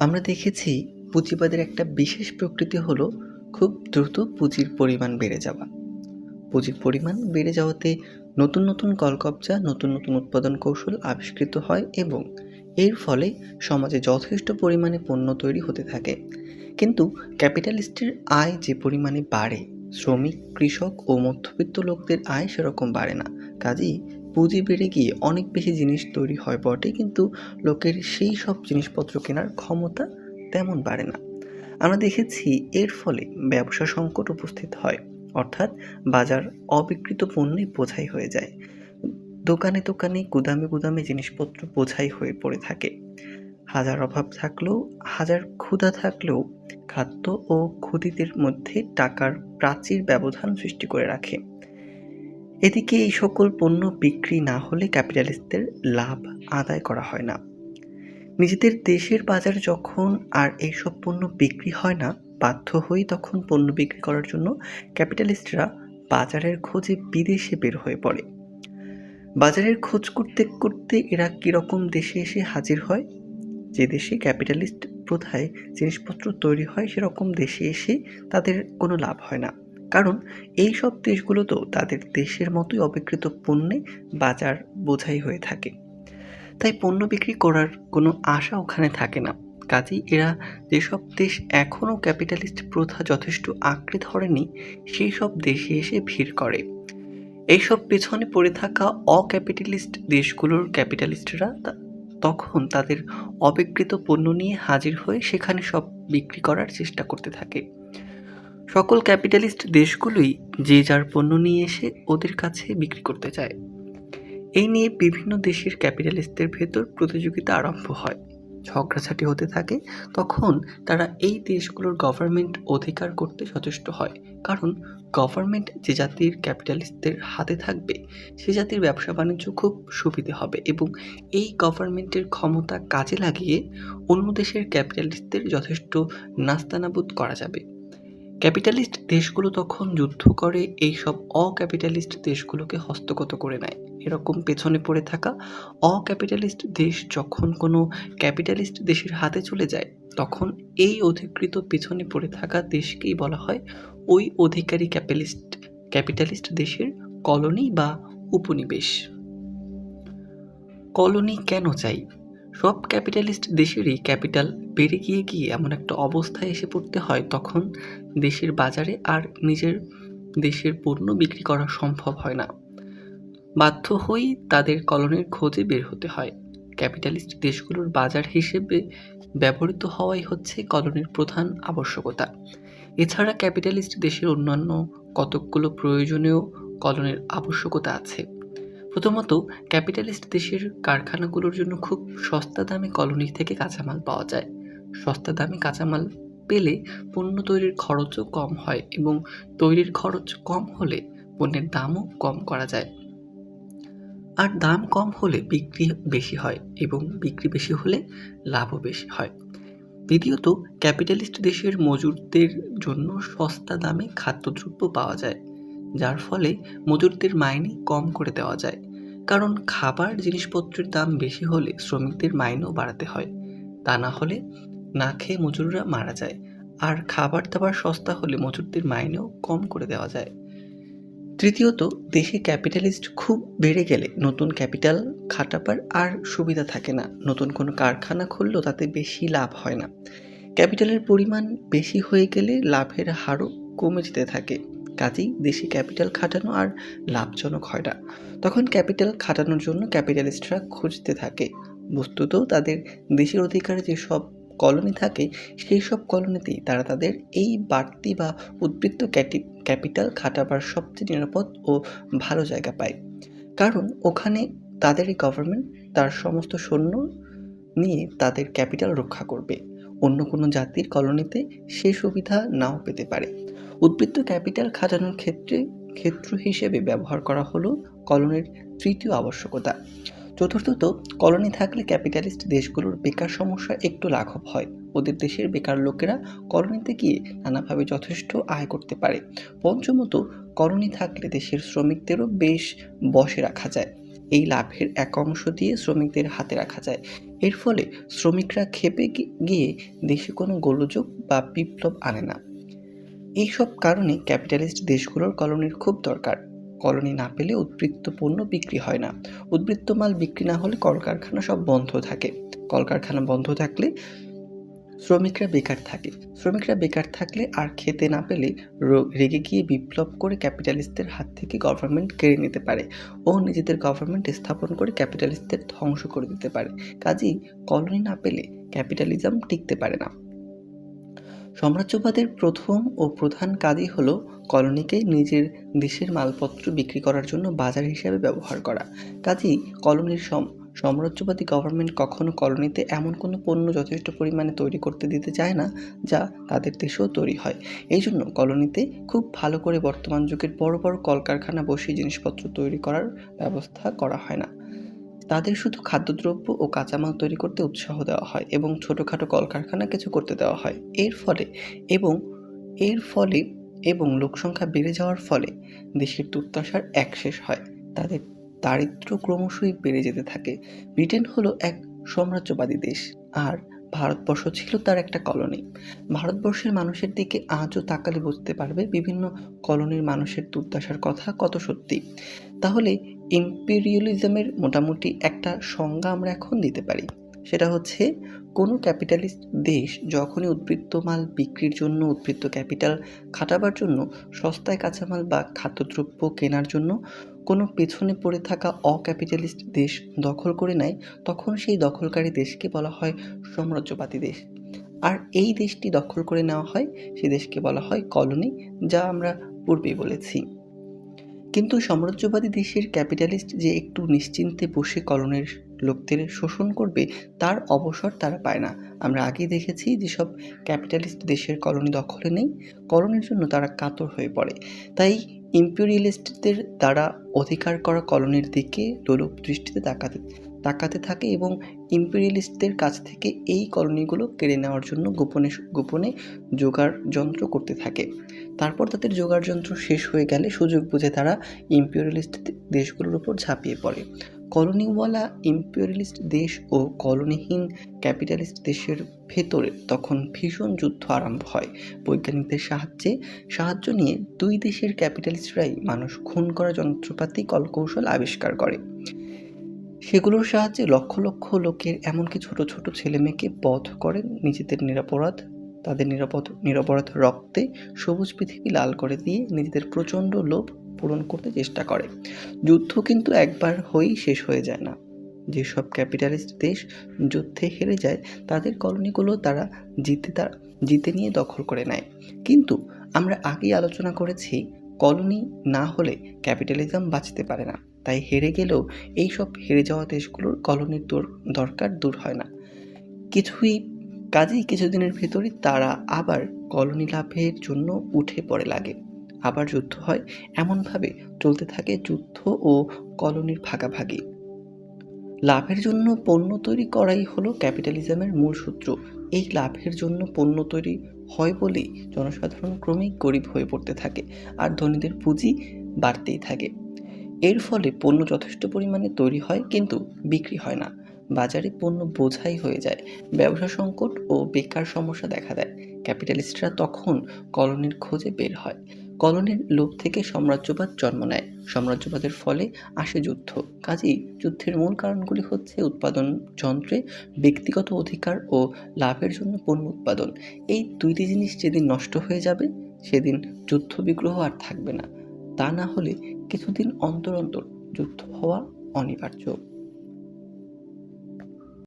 আমরা দেখেছি পুঁজিবাদের একটা বিশেষ প্রকৃতি হলো খুব দ্রুত পুঁজির পরিমাণ বেড়ে যাওয়া। পুঁজির পরিমাণ বেড়ে যাওয়াতে নতুন নতুন কলকবজা, নতুন নতুন উৎপাদন কৌশল আবিষ্কৃত হয় এবং এর ফলে সমাজে যথেষ্ট পরিমাণে পণ্য তৈরি হতে থাকে। কিন্তু ক্যাপিটালিস্টের আয় যে পরিমাণে বাড়ে, শ্রমিক, কৃষক ও মধ্যবিত্ত লোকদের আয় সেরকম বাড়ে না। কাজেই পুঁজি বেড়ে গিয়ে অনেক বেশি জিনিস তৈরি হয় বটে, কিন্তু লোকের সেই সব জিনিসপত্র কেনার ক্ষমতা তেমন বাড়ে না। আমরা দেখেছি এর ফলে ব্যবসা সংকট উপস্থিত হয়, অর্থাৎ বাজার অবিকৃত পণ্যে বোঝাই হয়ে যায়। দোকানে দোকানে গুদামে গুদামে জিনিসপত্র বোঝাই হয়ে পড়ে থাকে। হাজার অভাব থাকলেও, হাজার ক্ষুধা থাকলেও খাদ্য ও ক্ষুদিতের মধ্যে টাকার প্রাচীর ব্যবধান সৃষ্টি করে রাখে। এদিকে এই সকল পণ্য বিক্রি না হলে ক্যাপিটালিস্টদের লাভ আদায় করা হয় না। নিজেদের দেশের বাজারে যখন আর এইসব পণ্য বিক্রি হয় না, বাধ্য হয়ে তখন পণ্য বিক্রি করার জন্য ক্যাপিটালিস্টরা বাজারের খোঁজে বিদেশে বের হয়ে পড়ে। বাজারের খোঁজ করতে করতে এরা কীরকম দেশে এসে হাজির হয়? যে দেশে ক্যাপিটালিস্ট প্রথায় জিনিসপত্র তৈরি হয়, সেরকম দেশে এসে তাদের কোনো লাভ হয় না। কারণ এই সব দেশগুলো তো তাদের দেশের মতোই অবিকৃত পণ্যে বাজার বোঝাই হয়ে থাকে। তাই পণ্য বিক্রি করার কোনো আশা ওখানে থাকে না। কাজেই এরা যেসব দেশ এখনও ক্যাপিটালিস্ট প্রথা যথেষ্ট আঁকড়ে ধরেনি, সেই সব দেশে এসে ভিড় করে। এইসব পেছনে পড়ে থাকা অক্যাপিটালিস্ট দেশগুলোর ক্যাপিটালিস্টরা তখন তাদের অবিকৃত পণ্য নিয়ে হাজির হয়ে সেখানে সব বিক্রি করার চেষ্টা করতে থাকে। সকল ক্যাপিটালিস্ট দেশগুলোই যে যার পণ্য নিয়ে এসে ওদের কাছে বিক্রি করতে চায়। এই নিয়ে বিভিন্ন দেশের ক্যাপিটালিস্টদের ভেতর প্রতিযোগিতা আরম্ভ হয়। ঝগড়াঝাটি হতে থাকে, তখন তারা এই দেশগুলোর গভর্নমেন্ট অধিকার করতে সচেষ্ট হয়। কারণ গভর্নমেন্ট যে জাতির ক্যাপিটালিস্টদের হাতে থাকবে, সে জাতির ব্যবসা বাণিজ্য খুব সুবিধে হবে এবং এই গভর্নমেন্টের ক্ষমতা কাজে লাগিয়ে অন্য দেশের ক্যাপিটালিস্টদের যথেষ্ট নাস্তানাবুদ করা যাবে। ক্যাপিটালিস্ট দেশগুলো তখন যুদ্ধ করে, এই সব অক্যাপিটালিস্ট দেশগুলোকে হস্তগত করে নেয়। এরকম পেছনে পড়ে থাকা অক্যাপিটালিস্ট দেশ যখন কোনো ক্যাপিটালিস্ট দেশের হাতে চলে যায়, তখন এই অধিকৃত পেছনে পড়ে থাকা দেশকেই বলা হয় ওই অধিকারী ক্যাপিটালিস্ট ক্যাপিটালিস্ট দেশের কলোনি বা উপনিবেশ। কলোনি কেন চাই? সব ক্যাপিটালিস্ট দেশেরই ক্যাপিটাল বেড়ে গিয়ে গিয়ে এমন একটা অবস্থায় এসে পড়তে হয়, তখন দেশের বাজারে আর নিজের দেশের পণ্য বিক্রি করা সম্ভব হয় না। বাধ্য হয়েই তাদের কলনের খোঁজে বের হতে হয়। ক্যাপিটালিস্ট দেশগুলোর বাজার হিসেবে ব্যবহৃত হওয়াই হচ্ছে কলনের প্রধান আবশ্যকতা। এছাড়া ক্যাপিটালিস্ট দেশের অন্যান্য কতকগুলো প্রয়োজনীয় কলনের আবশ্যকতা আছে। প্রথমত, ক্যাপিটালিস্ট দেশের কারখানাগুলোর জন্য খুব সস্তা দামে কলোনি থেকে কাঁচামাল পাওয়া যায়। সস্তা দামে কাঁচামাল পেলে পণ্য তৈরির খরচও কম হয় এবং তৈরির খরচ কম হলে পণ্যের দামও কম করা যায়। আর দাম কম হলে বিক্রি বেশি হয় এবং বিক্রি বেশি হলে লাভও বেশি হয়। দ্বিতীয়ত, ক্যাপিটালিস্ট দেশের মজুরদের জন্য সস্তা দামে খাদ্যদ্রব্য পাওয়া যায়, যার ফলে মজুরদের মাইনে কম করে দেওয়া যায়। কারণ খাবার, জিনিসপত্রের দাম বেশি হলে শ্রমিকদের মাইনেও বাড়াতে হয়। তা না হলে না খেয়ে মজুররা মারা যায়, আর খাবার দাবার সস্তা হলে মজুরদের মাইনেও কম করে দেওয়া যায়। তৃতীয়ত, দেশে ক্যাপিটালিস্ট খুব বেড়ে গেলে নতুন ক্যাপিটাল খাটাবার আর সুবিধা থাকে না। নতুন কোনো কারখানা খুললেও তাতে বেশি লাভ হয় না। ক্যাপিটালের পরিমাণ বেশি হয়ে গেলে লাভের হারও কমে যেতে থাকে। কাজেই দেশে ক্যাপিটাল খাটানো আর লাভজনক হয় না। তখন ক্যাপিটাল খাটানোর জন্য ক্যাপিটালিস্টরা খুঁজতে থাকে। বস্তুত তাদের দেশের অধিকারে যেসব কলোনি থাকে, সেই সব কলোনিতেই তারা তাদের এই বাড়তি বা উদ্বৃত্ত ক্যাপিটাল খাটাবার সবচেয়ে নিরাপদ ও ভালো জায়গা পায়। কারণ ওখানে তাদেরই গভর্নমেন্ট তার সমস্ত সৈন্য নিয়ে তাদের ক্যাপিটাল রক্ষা করবে। অন্য কোনো জাতির কলোনিতে সে সুবিধা নাও পেতে পারে। উদ্বৃত্ত ক্যাপিটাল খাটানোর ক্ষেত্রে ক্ষেত্র হিসেবে ব্যবহার করা হলো কলোনির তৃতীয় আবশ্যকতা। চতুর্থত, কলোনি থাকলে ক্যাপিটালিস্ট দেশগুলোর বেকার সমস্যা একটু লাঘব হয়। ওদের দেশের বেকার লোকেরা কলোনিতে গিয়ে নানাভাবে যথেষ্ট আয় করতে পারে। পঞ্চমত, কলোনি থাকলে দেশের শ্রমিকদেরও বেশ বসে রাখা যায়। এই লাভের এক অংশ দিয়ে শ্রমিকদের হাতে রাখা যায়। এর ফলে শ্রমিকরা খেপে গিয়ে দেশে কোনো গোলযোগ বা বিপ্লব আনে না। এইসব কারণে ক্যাপিটালিস্ট দেশগুলোর কলোনির খুব দরকার। কলোনি না পেলে উদ্বৃত্ত পণ্য বিক্রি হয় না। উদ্বৃত্ত মাল বিক্রি না হলে কলকারখানা সব বন্ধ থাকে। কলকারখানা বন্ধ থাকলে শ্রমিকরা বেকার থাকে। শ্রমিকরা বেকার থাকলে আর খেতে না পেলে রেগে গিয়ে বিপ্লব করে ক্যাপিটালিস্টদের হাত থেকে গভর্নমেন্ট কেড়ে নিতে পারে ও নিজেদের গভর্নমেন্ট স্থাপন করে ক্যাপিটালিস্টদের ধ্বংস করে দিতে পারে। কাজেই কলোনি না পেলে ক্যাপিটালিজম টিকতে পারে না। সাম্রাজ্যবাদের প্রথম ও প্রধান কাজই হলো কলোনিকে নিজের দেশের মালপত্র বিক্রি করার জন্য বাজার হিসেবে ব্যবহার করা। কাজেই কলোনির সম- সাম্রাজ্যবাদী গভর্নমেন্ট কখনো কলোনিতে এমন কোনো পণ্য যথেষ্ট পরিমাণে তৈরি করতে দিতে চায় না, যা তাদের দেশেও তৈরি হয়। এই জন্য কলোনিতে খুব ভালো করে বর্তমান যুগের বড় বড় কলকারখানা বসিয়ে জিনিসপত্র তৈরি করার ব্যবস্থা করা হয় না। তাদের শুধু খাদ্যদ্রব্য ও কাঁচামাল তৈরি করতে উৎসাহ দেওয়া হয় এবং ছোটোখাটো কলকারখানা কিছু করতে দেওয়া হয়। এর ফলে এবং এর ফলে এবং লোকসংখ্যা বেড়ে যাওয়ার ফলে দেশের দুর্দশার এক শেষ হয়। তাদের দারিদ্র ক্রমশই বেড়ে যেতে থাকে। ব্রিটেন হলো এক সাম্রাজ্যবাদী দেশ। আর ভারতবর্ষ ছিল তার একটা কলোনি। ভারতবর্ষের মানুষের দিকে আজও তাকালে বুঝতে পারবে বিভিন্ন কলোনির মানুষের দুর্দশার কথা কত সত্যি। তাহলে ইম্পেরিয়ালিজমের মোটামুটি একটা সংজ্ঞা আমরা এখন দিতে পারি। সেটা হচ্ছে, কোনো ক্যাপিটালিস্ট দেশ যখনই উদ্বৃত্ত মাল বিক্রির জন্য, উদ্বৃত্ত ক্যাপিটাল খাটাবার জন্য, সস্তায় কাঁচামাল বা খাদ্যদ্রব্য কেনার জন্য কোনো পেছনে পড়ে থাকা অক্যাপিটালিস্ট দেশ দখল করে নেয়, তখন সেই দখলকারী দেশকে বলা হয় সাম্রাজ্যবাদী দেশ। আর এই দেশটি দখল করে নেওয়া হয় সেই দেশকে বলা হয় কলোনি, যা আমরা পূর্বেই বলেছি। কিন্তু সাম্রাজ্যবাদী দেশের ক্যাপিটালিস্ট যে একটু নিশ্চিন্তে বসে কলোনির লোকদের শোষণ করবে, তার অবসর তারা পায় না। আমরা আগে দেখেছি যেসব ক্যাপিটালিস্ট দেশের কলোনি দখলে নেই, কলোনির জন্য তারা কাতর হয়ে পড়ে। তাই ইম্পেরিয়ালিস্টদের দ্বারা অধিকার করা কলোনির দিকে লোলুপ দৃষ্টিতে তাকাতে তাকাতে থাকে এবং ইম্পেরিয়ালিস্টদের কাছ থেকে এই কলোনিগুলো কেড়ে নেওয়ার জন্য গোপনে গোপনে জোগাড় যন্ত্র করতে থাকে। তারপর তাদের জোগাড় যন্ত্র শেষ হয়ে গেলে সুযোগ বুঝে তারা ইম্পেরিয়ালিস্ট দেশগুলোর উপর ঝাঁপিয়ে পড়ে। কলোনিওয়ালা ইম্পেরিয়ালিস্ট দেশ ও কলোনিহীন ক্যাপিটালিস্ট দেশের ভেতরে তখন ভীষণ যুদ্ধ আরম্ভ হয়। বৈজ্ঞানিকদের সাহায্যে সাহায্য নিয়ে দুই দেশের ক্যাপিটালিস্টরাই মানুষ খুন করা যন্ত্রপাতি, কলকৌশল আবিষ্কার করে। সেগুলোর সাহায্যে লক্ষ লক্ষ লোকের এমনকি ছোট ছোট ছেলেমেয়েকে বধ করে নিজেদের নিরাপরাধ, তাদের নিরাপদ, নিরপরাধ রক্তে সবুজ পৃথিবী লাল করে দিয়ে নিজেদের প্রচণ্ড লোভ পূরণ করতে চেষ্টা করে। যুদ্ধ কিন্তু একবার হয়েই শেষ হয়ে যায় না। যেসব ক্যাপিটালিস্ট দেশ যুদ্ধে হেরে যায়, তাদের কলোনিগুলো তারা জিতে তার, জিতে নিয়ে দখল করে নেয়। কিন্তু আমরা আগেই আলোচনা করেছি, কলোনি না হলে ক্যাপিটালিজম বাঁচতে পারে না। তাই হেরে গেলেও এই সব হেরে যাওয়া দেশগুলোর কলোনির দর- দরকার দূর হয় না। কিছুই, কাজেই কিছুদিনের ভেতরই তারা আবার কলোনি লাভের জন্য উঠে পড়ে লাগে। আবার যুদ্ধ হয়, এমনভাবে চলতে থাকে যুদ্ধ ও কলোনির ভাগাভাগি। লাভের জন্য পণ্য তৈরি করাই হলো ক্যাপিটালিজমের মূল সূত্র। এই লাভের জন্য পণ্য তৈরি হয় বলেই জনসাধারণ ক্রমেই গরিব হয়ে পড়তে থাকে আর ধনীদের পুঁজি বাড়তেই থাকে। এর ফলে পণ্য যথেষ্ট পরিমাণে তৈরি হয় কিন্তু বিক্রি হয় না। বাজারে পণ্য বোঝাই হয়ে যায়, ব্যবসা সংকট ও বেকার সমস্যা দেখা দেয়। ক্যাপিটালিস্টরা তখন কলোনির খোঁজে বের হয়। কলোনির লোভ থেকে সাম্রাজ্যবাদ জন্ম নেয়। সাম্রাজ্যবাদের ফলে আসে যুদ্ধ। কাজেই যুদ্ধের মূল কারণগুলি হচ্ছে উৎপাদন যন্ত্রে ব্যক্তিগত অধিকার ও লাভের জন্য পণ্য উৎপাদন। এই দুইটি জিনিস যেদিন নষ্ট হয়ে যাবে, সেদিন যুদ্ধ বিগ্রহ আর থাকবে না। তা না হলে কিছুদিন অন্তর অন্তর যুদ্ধ হওয়া অনিবার্য।